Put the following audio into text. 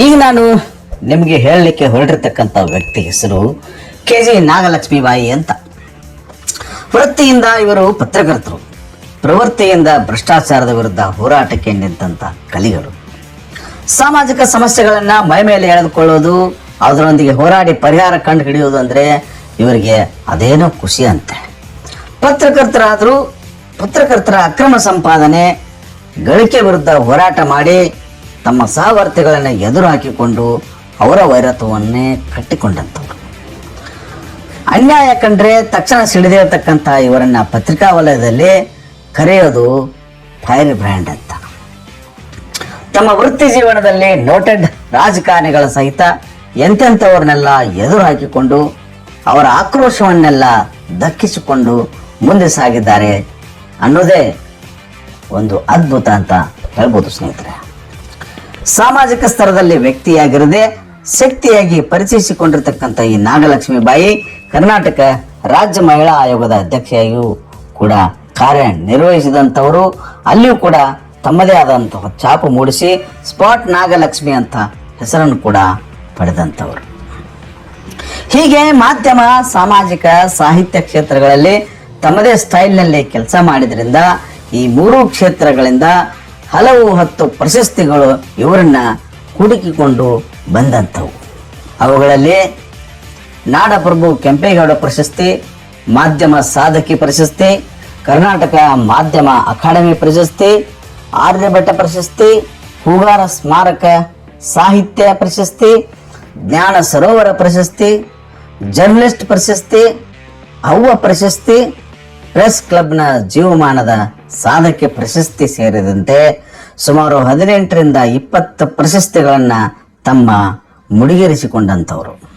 ಈಗ ನಾನು ನಿಮಗೆ ಹೇಳಲಿಕ್ಕೆ ಹೊರಟಿರ್ತಕ್ಕಂಥ ವ್ಯಕ್ತಿ ಹೆಸರು ಕೆ ಜಿ ನಾಗಲಕ್ಷ್ಮೀಬಾಯಿ ಅಂತ. ವೃತ್ತಿಯಿಂದ ಇವರು ಪತ್ರಕರ್ತರು. ಪ್ರವೃತ್ತಿಯಿಂದ ಭ್ರಷ್ಟಾಚಾರದ ವಿರುದ್ಧ ಹೋರಾಟಕ್ಕೆ ನಿಂತಹ ಕಲಿಗಳು ಸಾಮಾಜಿಕ ಸಮಸ್ಯೆಗಳನ್ನು ಮೈಮೇಲೆ ಎಳೆದುಕೊಳ್ಳೋದು, ಅದರೊಂದಿಗೆ ಹೋರಾಡಿ ಪರಿಹಾರ ಕಂಡು ಹಿಡಿಯೋದು ಅಂದ್ರೆ ಇವರಿಗೆ ಅದೇನೋ ಖುಷಿ ಅಂತೆ. ಪತ್ರಕರ್ತರಾದರೂ ಪತ್ರಕರ್ತರ ಅಕ್ರಮ ಸಂಪಾದನೆ, ಗಳಿಕೆ ವಿರುದ್ಧ ಹೋರಾಟ ಮಾಡಿ ತಮ್ಮ ಸಹವರ್ತಿಗಳನ್ನು ಎದುರು ಹಾಕಿಕೊಂಡು ಅವರ ವೈರತ್ವವನ್ನೇ ಕಟ್ಟಿಕೊಂಡಂಥವ್ರು. ಅನ್ಯಾಯ ಕಂಡ್ರೆ ತಕ್ಷಣ ಸಿಡಿದಿರತಕ್ಕಂಥ ಇವರನ್ನ ಪತ್ರಿಕಾ ವಲಯದಲ್ಲಿ ಕರೆಯೋದು ಫೈರ್ ಬ್ರ್ಯಾಂಡ್ ಅಂತ. ತಮ್ಮ ವೃತ್ತಿ ಜೀವನದಲ್ಲಿ ನೋಟೆಡ್ ರಾಜಕಾರಣಿಗಳ ಸಹಿತ ಎಂತೆಂಥವ್ರನ್ನೆಲ್ಲ ಎದುರು ಹಾಕಿಕೊಂಡು ಅವರ ಆಕ್ರೋಶವನ್ನೆಲ್ಲ ದಕ್ಕಿಸಿಕೊಂಡು ಮುಂದೆ ಸಾಗಿದ್ದಾರೆ ಅನ್ನೋದೇ ಒಂದು ಅದ್ಭುತ ಅಂತ ಹೇಳ್ಬೋದು ಸ್ನೇಹಿತರೆ. ಸಾಮಾಜಿಕ ಸ್ತರದಲ್ಲಿ ವ್ಯಕ್ತಿಯಾಗಿರದೆ ಶಕ್ತಿಯಾಗಿ ಪರಿಚಯಿಸಿಕೊಂಡಿರ್ತಕ್ಕಂಥ ಈ ನಾಗಲಕ್ಷ್ಮಿ ಬಾಯಿ ಕರ್ನಾಟಕ ರಾಜ್ಯ ಮಹಿಳಾ ಆಯೋಗದ ಅಧ್ಯಕ್ಷೆಯಾಗಿಯೂ ಕೂಡ ಕಾರ್ಯ ನಿರ್ವಹಿಸಿದಂಥವರು ಅಲ್ಲಿಯೂ ಕೂಡ ತಮ್ಮದೇ ಆದಂತಹ ಛಾಪು ಮೂಡಿಸಿ ಸ್ಪಾಟ್ ನಾಗಲಕ್ಷ್ಮಿ ಅಂತ ಹೆಸರನ್ನು ಕೂಡ ಪಡೆದಂಥವರು. ಹೀಗೆ ಮಾಧ್ಯಮ, ಸಾಮಾಜಿಕ, ಸಾಹಿತ್ಯ ಕ್ಷೇತ್ರಗಳಲ್ಲಿ ತಮ್ಮದೇ ಸ್ಟೈಲ್ನಲ್ಲಿ ಕೆಲಸ ಮಾಡಿದ್ರಿಂದ ಈ ಮೂರು ಕ್ಷೇತ್ರಗಳಿಂದ ಹಲವು ಹತ್ತು ಪ್ರಶಸ್ತಿಗಳು ಇವರನ್ನ ಹುಡುಕಿಕೊಂಡು ಬಂದಂಥವು. ಅವುಗಳಲ್ಲಿ ನಾಡಪ್ರಭು ಕೆಂಪೇಗೌಡ ಪ್ರಶಸ್ತಿ, ಮಾಧ್ಯಮ ಸಾಧಕಿ ಪ್ರಶಸ್ತಿ, ಕರ್ನಾಟಕ ಮಾಧ್ಯಮ ಅಕಾಡೆಮಿ ಪ್ರಶಸ್ತಿ ಆರ್ಯಭಟ್ಟ ಪ್ರಶಸ್ತಿ, ಹೂಗಾರ ಸ್ಮಾರಕ ಸಾಹಿತ್ಯ ಪ್ರಶಸ್ತಿ, ಜ್ಞಾನ ಸರೋವರ ಪ್ರಶಸ್ತಿ, ಜರ್ನಲಿಸ್ಟ್ ಪ್ರಶಸ್ತಿ, ಅವ್ವ ಪ್ರಶಸ್ತಿ, ಪ್ರೆಸ್ ಕ್ಲಬ್ನ ಜೀವಮಾನದ ಸಾಧಕೆ ಪ್ರಶಸ್ತಿ ಸೇರಿದಂತೆ ಸುಮಾರು ಹದಿನೆಂಟರಿಂದ ಇಪ್ಪತ್ತು ಪ್ರಶಸ್ತಿಗಳನ್ನು ತಮ್ಮ ಮುಡಿಗೇರಿಸಿಕೊಂಡಂಥವರು